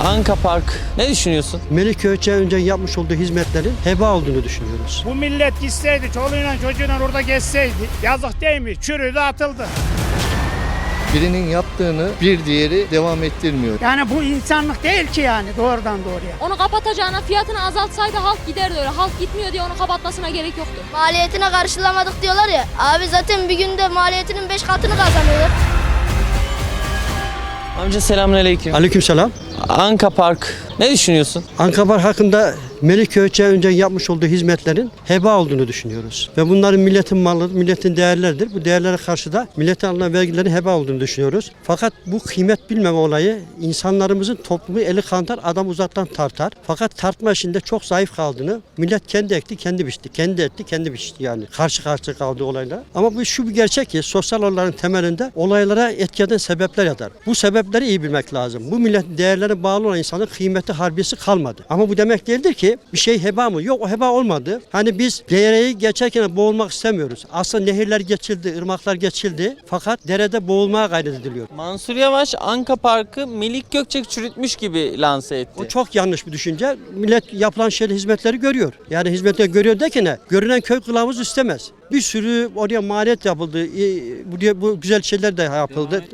Anka Park. Ne düşünüyorsun? Melik Gökçe önce yapmış olduğu hizmetlerin heba olduğunu düşünüyoruz. Bu millet gitseydi, çoluğuyla çocuğuyla orada gezseydi. Yazık değil mi? Çürüdü, atıldı. Birinin yaptığını bir diğeri devam ettirmiyor. Yani bu insanlık değil ki yani doğrudan doğruya. Onu kapatacağına fiyatını azaltsaydı halk giderdi öyle. Halk gitmiyor diye onu kapatmasına gerek yoktu. Maliyetine karşılamadık diyorlar ya. Abi zaten bir günde maliyetinin 5 katını kazanıyorlar. Amca selamünaleyküm. Aleykümselam. Anka Park. Ne düşünüyorsun? Ankabar hakkında Melik Gökçe önce yapmış olduğu hizmetlerin heba olduğunu düşünüyoruz. Ve bunların milletin malıdır, milletin değerleridir. Bu değerlere karşı da milletin alınan vergilerin heba olduğunu düşünüyoruz. Fakat bu kıymet bilmeme olayı insanlarımızın toplumu eli kantar, adam uzaktan tartar. Fakat tartma işinde çok zayıf kaldığını millet kendi ekti, kendi biçti. Kendi etti, kendi biçti yani. Karşı karşıya kaldığı olaylar. Ama bu şu bir gerçek ki sosyal olayların temelinde olaylara etki eden sebepler yatar. Bu sebepleri iyi bilmek lazım. Bu milletin değerlerine bağlı olan insanın kıymeti harbiyesi kalmadı. Ama bu demek değildir ki bir şey heba mı? Yok o heba olmadı. Hani biz dereyi geçerken boğulmak istemiyoruz. Aslında nehirler geçildi, ırmaklar geçildi. Fakat derede boğulmaya gayret ediliyor. Mansur Yavaş Anka Park'ı Melik Gökçek çürütmüş gibi lanse etti. O çok yanlış bir düşünce. Millet yapılan şeyleri, hizmetleri görüyor. Yani hizmetleri görüyor derken ne? Görünen köy kılavuz istemez. Bir sürü oraya maliyet yapıldı. İyi, Bu, bu güzel şeyler de yapıldı.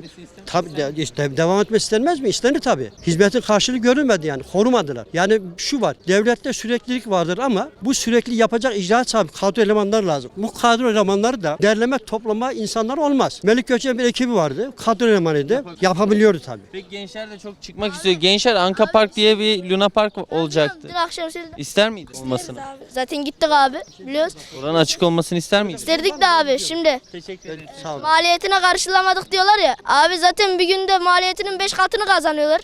Tabii de, işte devam etmesi istenmez mi? İstenir tabii. Hizmetin karşılığı görülmedi yani. Korumadılar. Yani şu var. Devlette süreklilik vardır ama bu sürekli yapacak icraat sahibi kadro elemanları lazım. Bu kadro elemanları da derleme toplama insanlar olmaz. Melik Gökçek'in bir ekibi vardı. Kadro elemanıydı. Yapabiliyordu tabii. Peki gençler de çok çıkmak istiyor. Gençler Anka Park diye bir Luna Park olacaktı. Dün akşam sildim. İster miydin olmasını? Zaten gittik abi biliyoruz. Oranın açık olmasını ister miydin? İsterdik de abi şimdi. Teşekkür ederim. Sağ olun. Maliyetine karşılamadık diyorlar ya. Abi zaten bir günde maliyetinin 5 katını kazanıyorlar.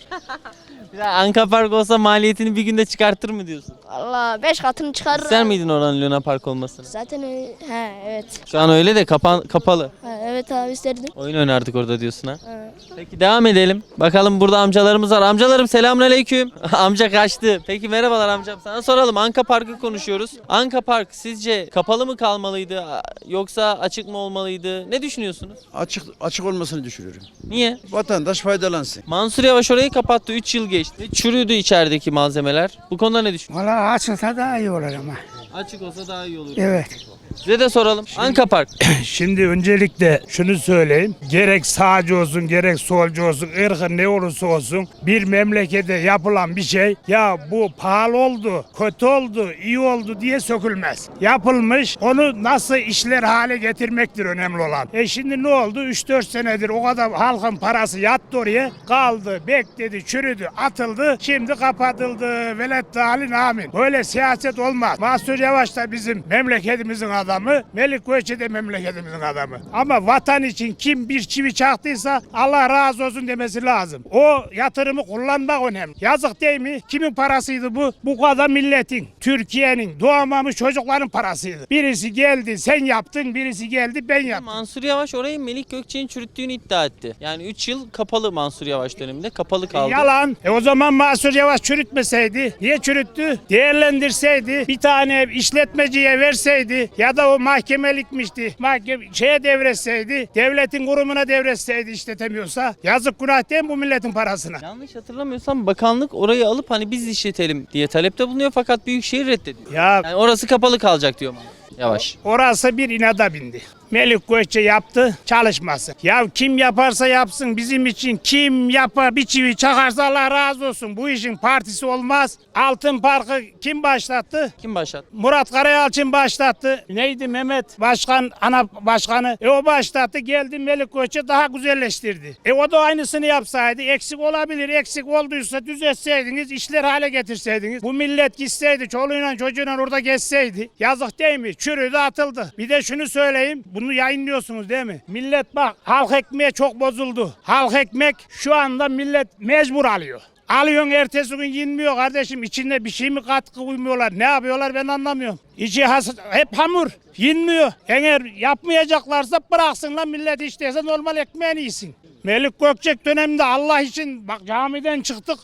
Anka Park olsa maliyetini bir günde çıkartır mı diyorsun? Allah 5 katını çıkarır. İster miydin oranın Luna Park olmasını? Zaten öyle. He evet. Şu an öyle de kapan kapalı. Ha, evet abi isterdim. Oyun oynardık orada diyorsun ha. Ha. Peki devam edelim. Bakalım burada amcalarımız var. Amcalarım selamünaleyküm. Amca kaçtı. Peki merhabalar amcam. Sana soralım. Anka Park'ı konuşuyoruz. Anka Park sizce kapalı mı kalmalıydı yoksa açık mı olmalıydı? Ne düşünüyorsunuz? Açık açık olmasını düşünüyorum. Niye? Vatandaş faydalansın. Mansur Yavaş orayı kapattı. 3 yıl geçti. Çürüdü içerideki malzemeler. Bu konuda ne düşünüyorsunuz? Valla açılsa daha iyi olur ama. Açık olsa daha iyi olur. Evet. Size de soralım. Anka Park. Şimdi öncelikle şunu söyleyeyim. Gerek sağcı olsun gerek solcu olsun ırkı ne olursa olsun bir memlekete yapılan bir şey ya bu pahalı oldu, kötü oldu, iyi oldu diye sökülmez. Yapılmış onu nasıl işler hale getirmektir önemli olan. E şimdi ne oldu? 3-4 senedir o kadar halkın parası yattı oraya kaldı, bekledi, çürüdü, atıldı. Şimdi kapatıldı. Velet halin amin. Böyle siyaset olmaz. Mahsur Yavaş da bizim memleketimizin adamı. Melik Gökçe de memleketimizin adamı. Ama vatan için kim bir çivi çaktıysa Allah razı olsun demesi lazım. O yatırımı kullanmak önemli. Yazık değil mi? Kimin parasıydı bu? Bu kadar milletin, Türkiye'nin doğmamış çocukların parasıydı. Birisi geldi sen yaptın, birisi geldi ben yaptım. Mansur Yavaş orayı Melik Gökçek'in çürüttüğünü iddia etti. Yani 3 yıl kapalı Mansur Yavaş döneminde. Kapalı kaldı. Yalan. E o zaman Mahsur Yavaş çürütmeseydi. Niye çürüttü? Değerlendirseydi. Bir tane işletmeciye verseydi. Ya da o mahkemelikmişti. Mahkeme şeye devretseydi. Devletin kurumuna devretseydi işletemiyorsa. Yazık günah değil mi bu milletin parasına? Yanlış hatırlamıyorsam bakanlık orayı alıp hani biz işletelim diye talepte bulunuyor fakat Büyükşehir reddediyor. Ya Yani orası kapalı kalacak diyor Mansur Yavaş. Orası bir inada bindi. Melik Gökçe yaptı çalışması. Ya kim yaparsa yapsın bizim için kim yapar bir çivi çakarsa Allah razı olsun. Bu işin partisi olmaz. Altın Parkı kim başlattı? Kim başlattı? Murat Karayalçın başlattı. Neydi Mehmet Başkan, ana başkanı. E o başlattı geldi Melik Gökçe daha güzelleştirdi. E o da aynısını yapsaydı eksik olabilir. Eksik olduysa düzeltseydiniz, işler hale getirseydiniz. Bu millet gitseydi, çoluğuyla çocuğuyla orada gezseydi. Yazık değil mi? Çürüdü atıldı. Bir de şunu söyleyeyim. Bunu yayınlıyorsunuz değil mi? Millet bak halk ekmeği çok bozuldu. Halk ekmek şu anda millet mecbur alıyor. Alıyorsun ertesi gün yenmiyor kardeşim. İçinde bir şey mi katkı koymuyorlar? Ne yapıyorlar ben anlamıyorum. İçi has hep hamur. Yenmiyor. Eğer yapmayacaklarsa bıraksınlar millet işteyse normal ekmeğini yesin. Melik Gökçek döneminde Allah için bak camiden çıktık.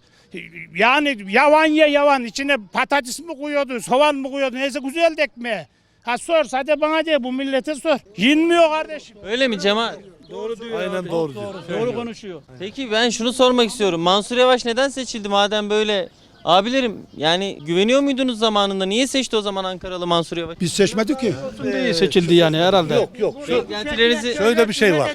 Yani yavan ye yavan içine patates mi koyuyordu, soğan mı koyuyordu neyse güzeldi ekmeği. Ha sor hadi bana de bu millete sor. Yenmiyor kardeşim. Öyle mi Cemal? Aynen doğru diyor. Doğru konuşuyor. Peki ben şunu sormak istiyorum. Mansur Yavaş neden seçildi madem böyle? Abilerim yani güveniyor muydunuz zamanında? Niye seçti o zaman Ankaralı Mansur Yavaş? Biz seçmedik ki. Diye seçildi yani herhalde. Yok yok. Beklentilerinizi Şöyle bir şey var.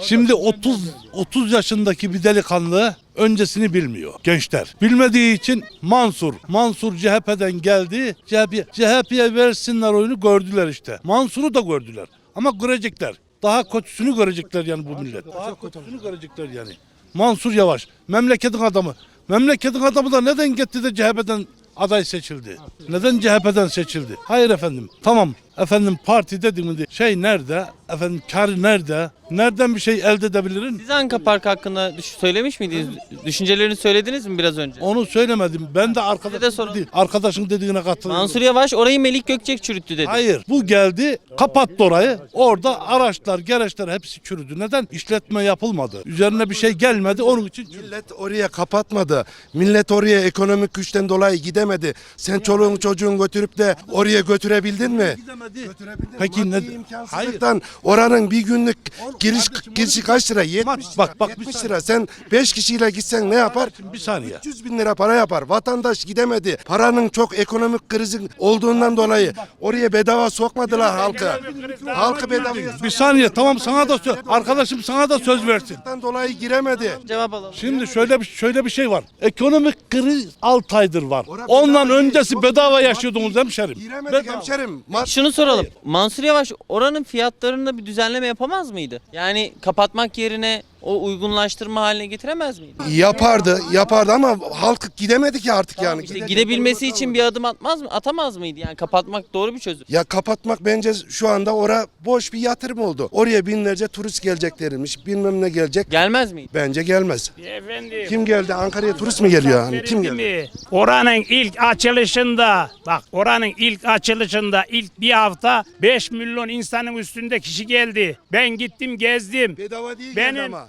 Şimdi 30 30 yaşındaki bir delikanlı öncesini bilmiyor gençler. Bilmediği için Mansur, Mansur CHP'den geldi. CHP CHP'ye versinler oyunu gördüler işte. Mansur'u da gördüler. Ama görecekler. Daha kötüsünü görecekler yani bu millet. Daha kötüsünü görecekler yani. Mansur Yavaş memleketin adamı. Memleketin adamı da neden gitti de CHP'den aday seçildi? Neden CHP'den seçildi? Hayır efendim. Tamam efendim parti dediğimde şey nerede? Efendim kar nerede? Nereden bir şey elde edebilirim? siz Anka Park hakkında düş- söylemiş miydiniz? Düşüncelerini söylediniz mi biraz önce? Onu söylemedim. Ben de de arkadaşın, soralım. dedi- arkadaşın dediğine katılıyorum. Mansur Yavaş orayı Melik Gökçek çürüttü dedi. Hayır. Bu geldi kapattı orayı. Orada araçlar, gereçler hepsi çürüdü. Neden? İşletme yapılmadı. Üzerine bir şey gelmedi. Onun için çürüdü. Millet oraya kapatmadı. Millet oraya ekonomik güçten dolayı gidemedi. Sen çoluğun çocuğun götürüp de oraya götürebildin mi? Götürebildin. Peki Maddi ne- imkansızlıktan oranın bir günlük giriş girişi kaç lira? 70 Bak, bak, bak, 70 lira. Sen 5 kişiyle gitsen ne yapar? Bir saniye. 300 bin lira para yapar. Vatandaş gidemedi. Paranın çok ekonomik krizin olduğundan dolayı oraya bedava sokmadılar halkı. Halkı bedava Bir saniye tamam sana da söz. Arkadaşım sana da söz versin. dolayı giremedi. Cevap alalım. Şimdi şöyle bir şöyle bir şey var. Ekonomik kriz 6 aydır var. Ondan bedava öncesi bedava yaşıyordunuz hemşerim. Giremedik hemşerim. Ma- Şunu soralım. Mansur Yavaş oranın fiyatlarında bir düzenleme yapamaz mıydı? Yani kapatmak yerine o uygunlaştırma haline getiremez miydi? Yapardı, yapardı ama halk gidemedi ki artık yani. İşte gidebilmesi için bir adım atmaz mı? Atamaz mıydı? Yani kapatmak doğru bir çözüm. Ya kapatmak bence şu anda ora boş bir yatırım oldu. Oraya binlerce turist geleceklermiş, bilmem ne gelecek. Gelmez miydi? Bence gelmez. Efendim. Kim geldi? Ankara'ya turist mi geliyor? Hani kim geldi? mi? Oranın ilk açılışında bak oranın ilk açılışında ilk bir hafta 5 milyon insanın üstünde kişi geldi. Ben gittim gezdim. Bedava değil Benim- geldi ama.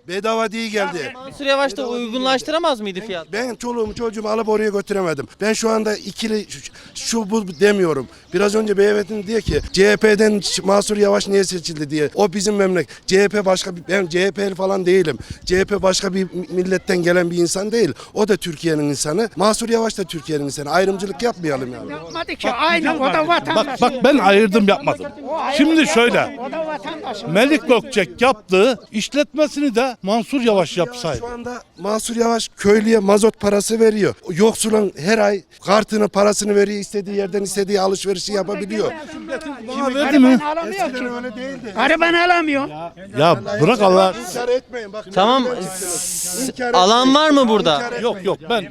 Bedava değil geldi. Mansur Yavaş da uygunlaştıramaz mıydı fiyat? Ben çoluğumu çocuğumu alıp oraya götüremedim. Ben şu anda ikili şu, şu bu demiyorum. Biraz önce beyefendi diyor ki CHP'den Mahsur Yavaş niye seçildi diye. O bizim memleket. CHP başka bir ben CHP'li falan değilim. CHP başka bir milletten gelen bir insan değil. O da Türkiye'nin insanı. Mahsur Yavaş da Türkiye'nin insanı. Ayrımcılık yapmayalım yani. Yapmadı ki aynı o da vatandaş. Bak bak ben ayırdım yapmadım. Şimdi şöyle. O da vatandaş. Melik Gökçek yaptığı işletmesini de Mansur Yavaş yapsaydı. Şu anda Mahsur Yavaş köylüye mazot parası veriyor. Yoksulun her ay kartını parasını veriyor. istediği yerden istediği alışverişi yapabiliyor. Bana verdi mi? Alamıyor ki. Eskiden öyle değildi. Gariban alamıyor. Ya bırak Allah. İnkar etmeyin. Bak, Tamam. İnkar Alan var mı burada? Yok yok ben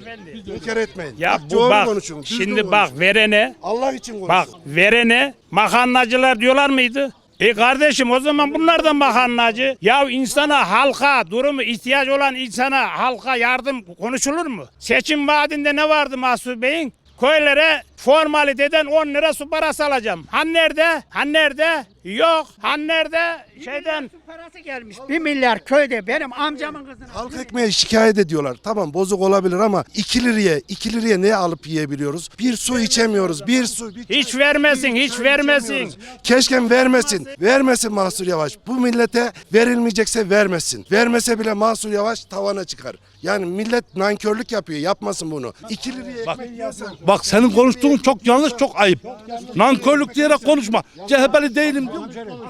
İnkar etmeyin. Ya Bak, bu bak konuşun, şimdi bak verene Allah için konuşun. Bak verene makarnacılar diyorlar mıydı? E kardeşim o zaman bunlar da makarnacı. Ya insana halka durumu ihtiyaç olan insana halka yardım konuşulur mu? Seçim vaadinde ne vardı Mahsur Bey'in? Köylere formaliteden 10 lira su parası alacağım. Han nerede? Han nerede? Yok. Han nerede? Şeyden parası gelmiş. 1 milyar köyde benim amcamın kızına. Halk ekmeği şikayet ediyorlar. Tamam bozuk olabilir ama 2 liraya 2 liraya ne alıp yiyebiliyoruz? Bir su içemiyoruz. Bir su. Bir hiç vermesin, bir hiç çay vermesin. içemiyoruz. Keşke vermesin. Vermesin Mahsur Yavaş. Bu millete verilmeyecekse vermesin. Vermese bile Mahsur Yavaş tavana çıkar. Yani millet nankörlük yapıyor. Yapmasın bunu. 2 liraya ekmek yiyorsan. bak senin konuştuğun çok yanlış çok ayıp. Nankörlük diyerek konuşma. CHP'li değilim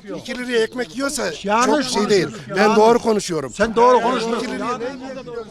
diyor. 2 liraya ekmek yiyorsa çok şey değil. Ben doğru konuşuyorum. Sen doğru konuşmuyorsun.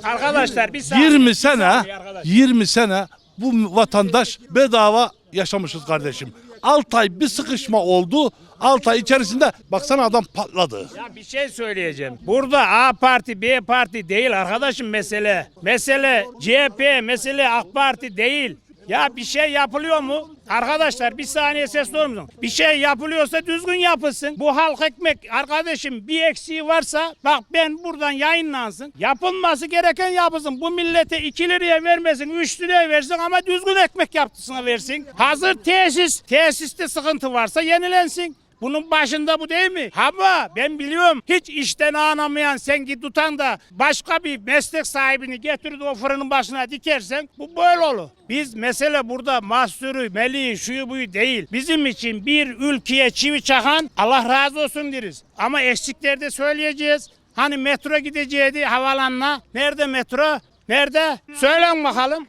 arkadaşlar bir saniye. 20 sene 20 sene bu vatandaş bedava yaşamışız kardeşim. 6 ay bir sıkışma oldu. 6 ay içerisinde baksana adam patladı. Ya bir şey söyleyeceğim. Burada A parti, B parti değil arkadaşım mesele. Mesele CHP, mesele AK Parti değil. Ya bir şey yapılıyor mu? Arkadaşlar bir saniye ses musun? Bir şey yapılıyorsa düzgün yapılsın. Bu halk ekmek arkadaşım bir eksiği varsa bak ben buradan yayınlansın. Yapılması gereken yapılsın. Bu millete 2 liraya vermesin 3 liraya versin ama düzgün ekmek yaptısına versin. Hazır tesis, tesiste sıkıntı varsa yenilensin. Bunun başında bu değil mi? Ama ben biliyorum hiç işten anlamayan sen git tutan da başka bir meslek sahibini getirip o fırının başına dikersen bu böyle olur. Biz mesele burada mahsuru, meleği, şuyu buyu değil. Bizim için bir ülkeye çivi çakan Allah razı olsun deriz. Ama eksiklerde söyleyeceğiz. Hani metro gideceğiydi havalanına. Nerede metro? Nerede? Söylen bakalım.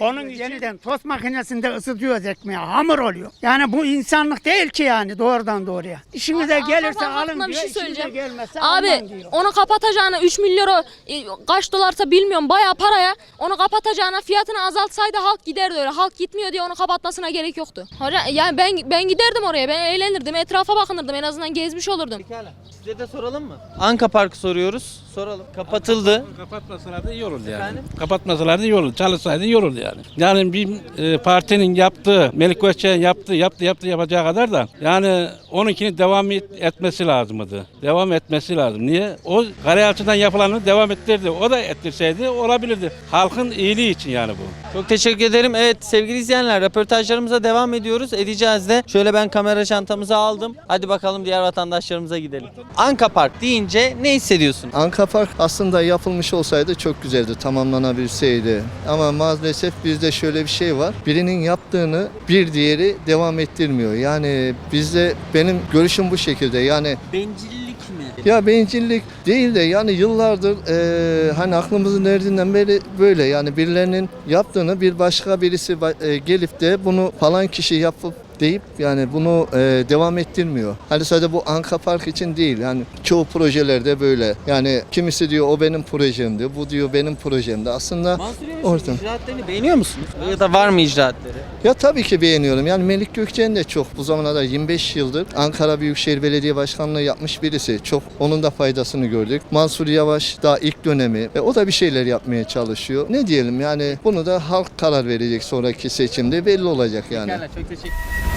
Onun için- yeniden tost makinesinde ısıtıyoruz ekmeği. Hamur oluyor. Yani bu insanlık değil ki yani doğrudan doğruya. İşinize Abi, gelirse alın bir diyor. şey işinize söyleyeceğim. gelmezse Abi diyor. onu kapatacağına 3 milyar o, e, kaç dolarsa bilmiyorum bayağı paraya onu kapatacağına fiyatını azaltsaydı halk giderdi öyle. Halk gitmiyor diye onu kapatmasına gerek yoktu. Hocam yani ben ben giderdim oraya. Ben eğlenirdim. Etrafa bakınırdım. En azından gezmiş olurdum. Pekala. Size de soralım mı? Anka Parkı soruyoruz. Soralım. Kapatıldı. Kapatmasalardı iyi olurdu yani. Efendim? Kapatmasalardı iyi olurdu. Çalışsaydı iyi olurdu yani. Yani bir e, partinin yaptığı, Melik Gökçe'nin yaptığı, yaptı yaptı yapacağı kadar da yani onunkini devam et- etmesi lazımdı. Devam etmesi lazım. Niye? O Karayalçı'dan yapılanı devam ettirdi. O da ettirseydi olabilirdi. Halkın iyiliği için yani bu. Çok teşekkür ederim. Evet sevgili izleyenler röportajlarımıza devam ediyoruz. Edeceğiz de. Şöyle ben kamera çantamızı aldım. Hadi bakalım diğer vatandaşlarımıza gidelim. Anka Park deyince ne hissediyorsun? Anka Park aslında yapılmış olsaydı çok güzeldi, tamamlanabilseydi. Ama maalesef bizde şöyle bir şey var. Birinin yaptığını bir diğeri devam ettirmiyor. Yani bizde benim görüşüm bu şekilde. Yani Bencillik mi? ya bencillik değil de yani yıllardır eee, hani aklımızın neredinden beri böyle yani birilerinin yaptığını bir başka birisi e, gelip de bunu falan kişi yapıp deyip yani bunu e, devam ettirmiyor. Hani sadece bu Anka Park için değil yani çoğu projelerde böyle. Yani kimisi diyor o benim projemdi, bu diyor benim projemdi. Aslında Ortam. icraatlerini beğeniyor musunuz? Ya da var mı icraatleri? ya tabii ki beğeniyorum. Yani Melik Gökçen de çok bu zamana kadar 25 yıldır Ankara Büyükşehir Belediye Başkanlığı yapmış birisi. Çok onun da faydasını gördük. Mansur Yavaş daha ilk dönemi ve o da bir şeyler yapmaya çalışıyor. Ne diyelim yani bunu da halk karar verecek sonraki seçimde belli olacak yani. Pekala çok teşekkür